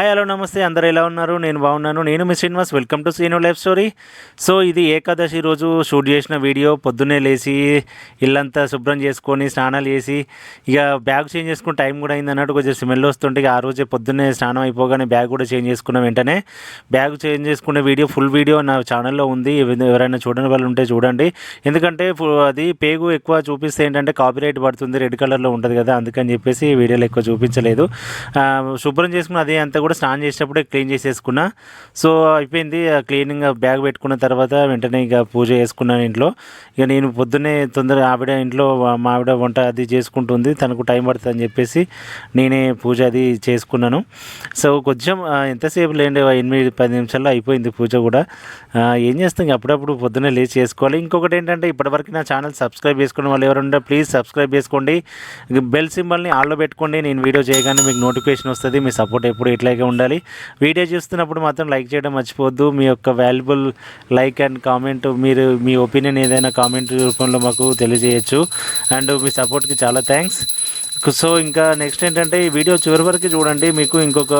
Hi hello నమస్తే. అందరు ఎలా ఉన్నారు? నేను బాగున్నాను. నేను మీ Srinivas. Welcome to Seenu life story so ఇది ఏకాదశి రోజు షూట్ చేసిన వీడియో. పొద్దున్నే లేచి ఇల్లంతా శుభ్రం చేసుకొని స్నానాలు చేసి ఇక బ్యాగ్ చేంజ్ చేసుకుని టైం కూడా అయింది అన్నట్టు కొంచెం స్మెల్ వస్తుంటే ఆ రోజే పొద్దున్నే స్నానం అయిపోగానే బ్యాగ్ కూడా చేంజ్ చేసుకున్న వెంటనే. బ్యాగ్ చేంజ్ చేసుకునే వీడియో ఫుల్ వీడియో నా ఛానల్లో ఉంది. ఎవరైనా చూడని వాళ్ళు ఉంటే చూడండి. ఎందుకంటే అది పేగు ఎక్కువ చూపిస్తే ఏంటంటే కాపీరైట్ పడుతుంది. రెడ్ కలర్లో ఉంటుంది కదా అందుకని చెప్పేసి వీడియోలో ఎక్కువ చూపించలేదు. శుభ్రం చేసుకున్న అదే అంతా కూడా స్నానం చేసేటప్పుడే క్లీన్ చేసేసుకున్నా. సో అయిపోయింది. క్లీనింగ్ బ్యాగ్ పెట్టుకున్న తర్వాత వెంటనే ఇక పూజ చేసుకున్నాను ఇంట్లో. ఇక నేను పొద్దున్నే తొందరగా ఆవిడ ఇంట్లో మా ఆవిడ వంట అది చేసుకుంటుంది. తనకు టైం పడుతుంది అని చెప్పేసి నేనే పూజ అది చేసుకున్నాను. సో కొంచెం ఎంతసేపు లేండి? ఎనిమిది పది నిమిషాల్లో అయిపోయింది పూజ కూడా. ఏం చేస్తాం? ఇంక అప్పుడప్పుడు పొద్దున్నే లేచి చేసుకోవాలి. ఇంకొకటి ఏంటంటే ఇప్పటివరకు నా ఛానల్ సబ్స్క్రైబ్ చేసుకున్న వాళ్ళు ఎవరుంటే ప్లీజ్ సబ్స్క్రైబ్ చేసుకోండి. బెల్ సింబల్ని ఆల్లో పెట్టుకోండి. నేను వీడియో చేయగానే మీకు నోటిఫికేషన్ వస్తుంది. మీ సపోర్ట్ ఎప్పుడు ఇట్లాగే ఉండాలి. వీడియో చూస్తున్నప్పుడు మాత్రం లైక్ చేయడం మర్చిపోవద్దు. మీ యొక్క వాల్యుబుల్ లైక్ అండ్ కామెంట్ మీరు మీ ఒపీనియన్ ఏదైనా కామెంట్ రూపంలో మాకు తెలియజేయచ్చు. అండ్ మీ సపోర్ట్కి చాలా థ్యాంక్స్. సో ఇంకా నెక్స్ట్ ఏంటంటే ఈ వీడియో చివరి వరకు చూడండి. మీకు ఇంకొక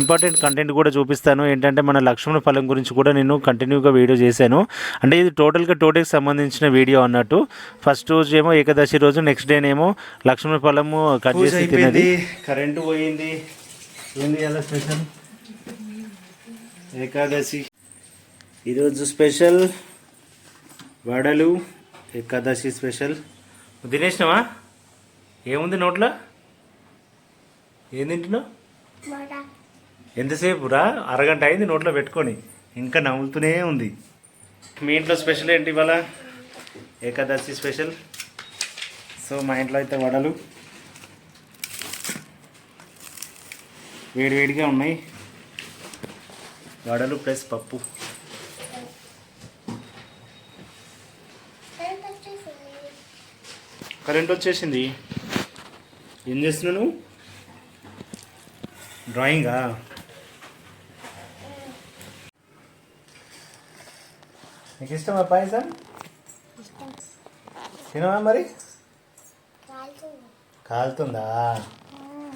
ఇంపార్టెంట్ కంటెంట్ కూడా చూపిస్తాను. ఏంటంటే మన లక్ష్మణ ఫలం గురించి కూడా నేను కంటిన్యూగా వీడియో చేశాను. అంటే ఇది టోటల్గా టోటల్కి సంబంధించిన వీడియో అన్నట్టు. ఫస్ట్ రోజు ఏమో ఏకాదశి రోజు నెక్స్ట్ డేనేమో లక్ష్మణ ఫలము కట్ చేసి తినేది కరెంటు పోయింది. ఏంది అలా స్పెషల్? ఏకాదశి. ఈరోజు స్పెషల్ వడలు ఏకాదశి స్పెషల్. తినేసినావా? ఏముంది నోట్లో? ఏం తింటున్నావు? ఎంతసేపు రా? అరగంట అయింది నోట్లో పెట్టుకొని. ఇంకా నవ్వుతూనే ఉంది. మీ ఇంట్లో స్పెషల్ ఏంటి ఇవాళ? ఏకాదశి స్పెషల్. సో మా ఇంట్లో అయితే వడలు. వేడివేడిగా ఉన్నాయి. వడలు ప్లస్ పప్పు. కరెంట్ వచ్చేసింది. ఏం చేస్తున్నావు నువ్వు? డ్రాయింగా? నీకు ఇష్టమా పాయసం? తినవా మరి? కాలుతుందా?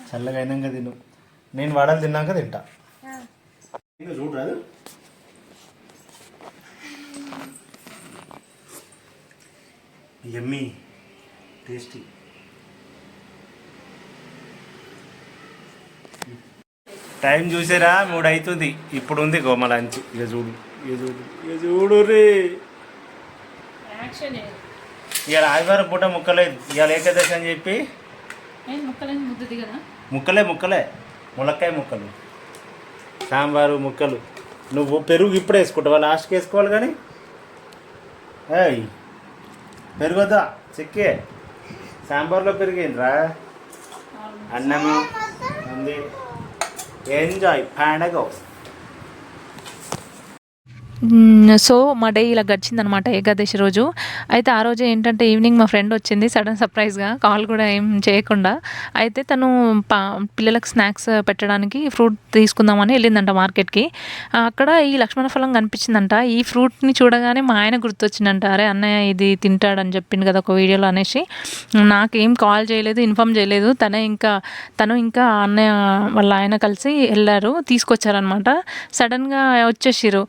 చల్లగా అయినాక తిను. నేను వడలు తిన్నాక తింటా. చూడరాదు. ఎమ్మీ టేస్టీ టైం చూసారా మూడు అవుతుంది ఇప్పుడు ఉంది గోమ లంచ్. ఇక చూడు ఇక చూడు ఇక చూడు రే. యాక్షన్ ఇవాళ ఆదివారం పూట ముక్కలేదు ఇవాళ ఏకాదశి అని చెప్పి ముక్కలే ముక్కలే. ములక్కాయ ముక్కలు. సాంబారు ముక్కలు. నువ్వు పెరుగు ఇప్పుడు వేసుకుంటావా? లాస్ట్కి వేసుకోవాలి కానీ? ఏయ్ పెరుగుదా చిక్కే. సాంబార్లో పెరిగేంట్రా? అన్నము ఉంది. ఎంజాయ్ పండగ సో మా డే ఇలా గడిచిందనమాట ఏకాదశి రోజు. అయితే ఆ రోజు ఏంటంటే ఈవినింగ్ మా ఫ్రెండ్ వచ్చింది సడన్ సర్ప్రైజ్గా కాల్ కూడా ఏం చేయకుండా. అయితే తను పా పిల్లలకు స్నాక్స్ పెట్టడానికి ఫ్రూట్ తీసుకుందామని వెళ్ళిందంట మార్కెట్కి. అక్కడ ఈ లక్ష్మణ ఫలం కనిపించిందంట. ఈ ఫ్రూట్ని చూడగానే మా ఆయన గుర్తొచ్చిందంట అరే అన్నయ్య ఇది తింటాడని చెప్పింది కదా ఒక వీడియోలో అనేసి. నాకేం కాల్ చేయలేదు ఇన్ఫామ్ చేయలేదు. తనే ఇంకా తను ఇంకా అన్నయ్య వాళ్ళ ఆయన కలిసి వెళ్ళారు తీసుకొచ్చారనమాట సడన్గా వచ్చేసిరు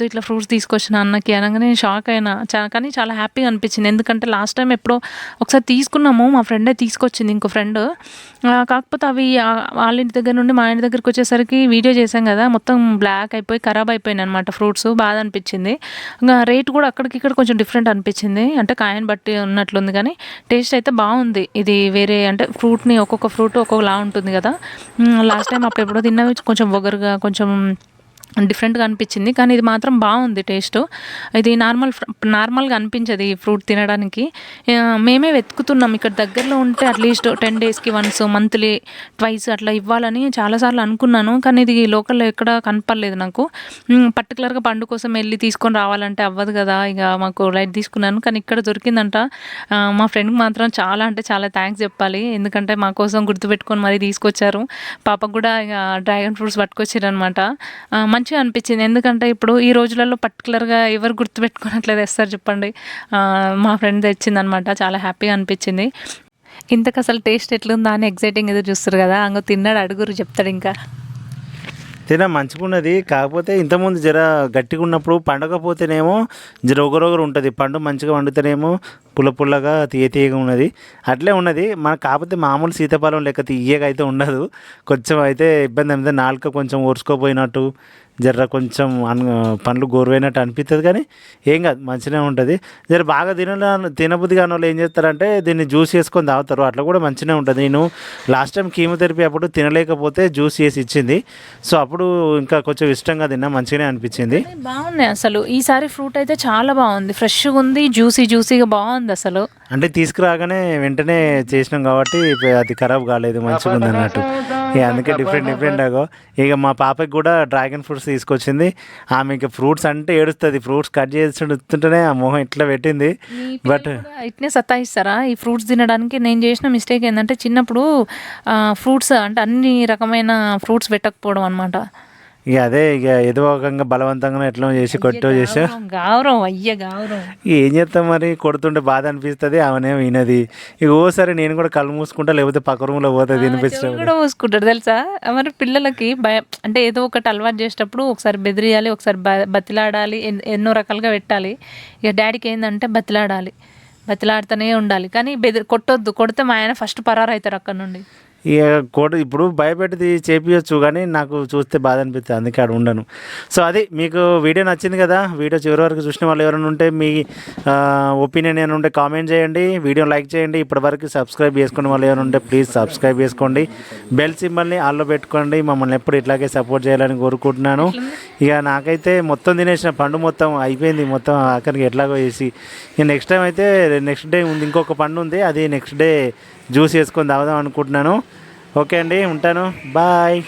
వద్దు ఇట్లా ఫ్రూట్స్ తీసుకొచ్చిన అన్నకి అనగానే నేను షాక్ అయినా. చా కానీ చాలా హ్యాపీగా అనిపించింది. ఎందుకంటే లాస్ట్ టైం ఎప్పుడో ఒకసారి తీసుకున్నాము మా ఫ్రెండే తీసుకొచ్చింది ఇంకో ఫ్రెండ్ కాకపోతే అవి వాళ్ళ ఇంటి దగ్గర నుండి మా ఇంటి దగ్గరికి వచ్చేసరికి వీడియో చేశాం కదా మొత్తం బ్లాక్ అయిపోయి ఖరాబ్ అయిపోయినాయి అనమాట ఫ్రూట్స్ బాధ అనిపించింది. ఇంకా రేట్ కూడా అక్కడికి ఇక్కడ కొంచెం డిఫరెంట్ అనిపించింది. అంటే కాయని బట్టి ఉన్నట్లుంది కానీ టేస్ట్ అయితే బాగుంది. ఇది వేరే అంటే ఫ్రూట్ని ఒక్కొక్క ఫ్రూట్ ఒక్కొక్కలా ఉంటుంది కదా. లాస్ట్ టైం అప్పుడు ఎప్పుడో తిన్నవి కొంచెం ఒగరుగా కొంచెం డిఫరెంట్గా అనిపించింది. కానీ ఇది మాత్రం బాగుంది టేస్ట్. ఇది నార్మల్ ఫ్ర- నార్మల్గా అనిపించదు ఈ ఫ్రూట్ తినడానికి. మేమే వెతుకుతున్నాం. ఇక్కడ దగ్గరలో ఉంటే అట్లీస్ట్ టెన్ డేస్కి వన్స్ మంత్లీ ట్వైస్ అట్లా ఇవ్వాలని చాలాసార్లు అనుకున్నాను. కానీ ఇది లోకల్లో ఎక్కడ కనపడలేదు నాకు. పర్టికులర్గా పండు కోసం వెళ్ళి తీసుకొని రావాలంటే అవ్వదు కదా. ఇక మాకు లైట్ తీసుకున్నాను. కానీ ఇక్కడ దొరికిందంట. మా ఫ్రెండ్కి మాత్రం చాలా అంటే చాలా థ్యాంక్స్ చెప్పాలి. ఎందుకంటే మా కోసం గుర్తుపెట్టుకొని మరీ తీసుకొచ్చారు. పాపకు కూడా ఇక డ్రాగన్ ఫ్రూట్స్ పట్టుకొచ్చారు అనమాట మంచిగా అనిపించింది. ఎందుకంటే ఇప్పుడు ఈ రోజులలో పర్టికులర్గా ఎవరు గుర్తుపెట్టుకున్నట్లేదు అట్లా తెస్తారు చెప్పండి. మా ఫ్రెండ్ తెచ్చిందనమాట. చాలా హ్యాపీగా అనిపించింది. ఇంతకు అసలు టేస్ట్ ఎట్లుందా అని ఎగ్జైటింగ్ ఏదో చూస్తారు కదా. అంగ తిన్నాడు అడుగురు చెప్తాడు ఇంకా. తిన మంచిగా ఉన్నది కాకపోతే ఇంతకుముందు జర గట్టిగా ఉన్నప్పుడు పండగపోతేనేమో జర ఒకరొకరు ఉంటుంది. పండు మంచిగా వండితేనేమో పుల్ల పుల్లగా తీయ తీయగా ఉన్నది. అట్లే ఉన్నది. మనకు కాకపోతే మామూలు సీతాఫలం లెక్క తీయగా అయితే ఉండదు. కొంచెం అయితే ఇబ్బంది అయితే నాలుక కొంచెం ఓర్చుకోపోయినట్టు జర్ర కొంచెం అన్ పండ్లు గోరువైనట్టు అనిపిస్తుంది కానీ ఏం కాదు. మంచిగానే ఉంటుంది. జర బాగా తిన తినబుద్ధి కాని వాళ్ళు ఏం చేస్తారంటే దీన్ని జ్యూస్ చేసుకొని తాగుతారు. అట్లా కూడా మంచిగానే ఉంటుంది. నేను లాస్ట్ టైం కీమోథెరపీ అప్పుడు తినలేకపోతే జ్యూస్ చేసి ఇచ్చింది. సో అప్పుడు ఇంకా కొంచెం ఇష్టంగా తిన్నా మంచిగానే అనిపించింది. బాగున్నాయి అసలు. ఈసారి ఫ్రూట్ అయితే చాలా బాగుంది. ఫ్రెష్గా ఉంది జ్యూసీ జ్యూసీగా బాగుంది. అసలు. అంటే తీసుకురాగానే వెంటనే చేసినాం కాబట్టి అది ఖరాబ్ కాలేదు మంచిగా ఉంది అన్నట్టు. ఇక అందుకే డిఫరెంట్ డిఫరెంట్ అగో ఇక మా పాపకి కూడా డ్రాగన్ ఫ్రూట్స్ తీసుకొచ్చింది. ఆమె ఇక ఫ్రూట్స్ అంటే ఏడుస్తుంది. ఫ్రూట్స్ కట్ చేస్తుంటేనే ఆ మొహం ఇట్లా పెట్టింది. బట్ ఇట్నే సత్తాయిస్తారా ఈ ఫ్రూట్స్ తినడానికి నేను చేసిన మిస్టేక్ ఏంటంటే చిన్నప్పుడు ఫ్రూట్స్ అంటే అన్ని రకమైన ఫ్రూట్స్ పెట్టకపోవడం అనమాట ఇక అదే ఇక ఏదో రకంగా బలవంతంగా ఎట్లా చేసి కొట్టో చేసా? గౌరవం అయ్య గౌరవం. ఏం చేస్తాం మరి? కొడుతుంటే బాధ అనిపిస్తుంది ఆమెనే వినది. ఇక ఓసారి నేను కూడా కళ్ళు మూసుకుంటా లేకపోతే పక్క రూమ్లో పోతుంది తినిపించడం చెవులు కూడా మూసుకుంటారు తెలుసా? మరి పిల్లలకి భయం అంటే ఏదో ఒకటి అలవాటు చేసేటప్పుడు ఒకసారి బెదిరియాలి ఒకసారి బతిలాడాలి ఎన్- ఎన్నో రకాలుగా పెట్టాలి. ఇక డాడీకి ఏంటంటే బతిలాడాలి. బతిలాడుతూనే ఉండాలి. కానీ బెదిరి కొట్టొద్దు కొడితే మా ఆయన ఫస్ట్ పరారు అవుతారు అక్కడ నుండి. ఇక కోట ఇప్పుడు భయపెట్టి చేపించచ్చు కానీ నాకు చూస్తే బాధ అనిపిస్తుంది అందుకే అక్కడ ఉండను. సో అది మీకు వీడియో నచ్చింది కదా వీడియో చివరి వరకు చూసిన వాళ్ళు ఎవరైనా ఉంటే మీ ఒపీనియన్ ఏమైనా ఉంటే కామెంట్ చేయండి వీడియో లైక్ చేయండి ఇప్పటివరకు సబ్స్క్రైబ్ చేసుకున్న వాళ్ళు ఎవరైనా ఉంటే ప్లీజ్ సబ్స్క్రైబ్ చేసుకోండి. బెల్ సింబల్ని ఆల్లో పెట్టుకోండి మమ్మల్ని ఎప్పుడు ఇట్లాగే సపోర్ట్ చేయాలని కోరుకుంటున్నాను. ఇక నాకైతే మొత్తం తినేసిన పండు మొత్తం అయిపోయింది మొత్తం ఆఖరికి ఎట్లాగో వేసి ఇక నెక్స్ట్ టైం అయితే నెక్స్ట్ డే ఉంది ఇంకొక పండు ఉంది అది నెక్స్ట్ డే జ్యూస్ వేసుకొని తాగుదాం అనుకుంటున్నాను. ఓకే అండి ఉంటాను. బాయ్.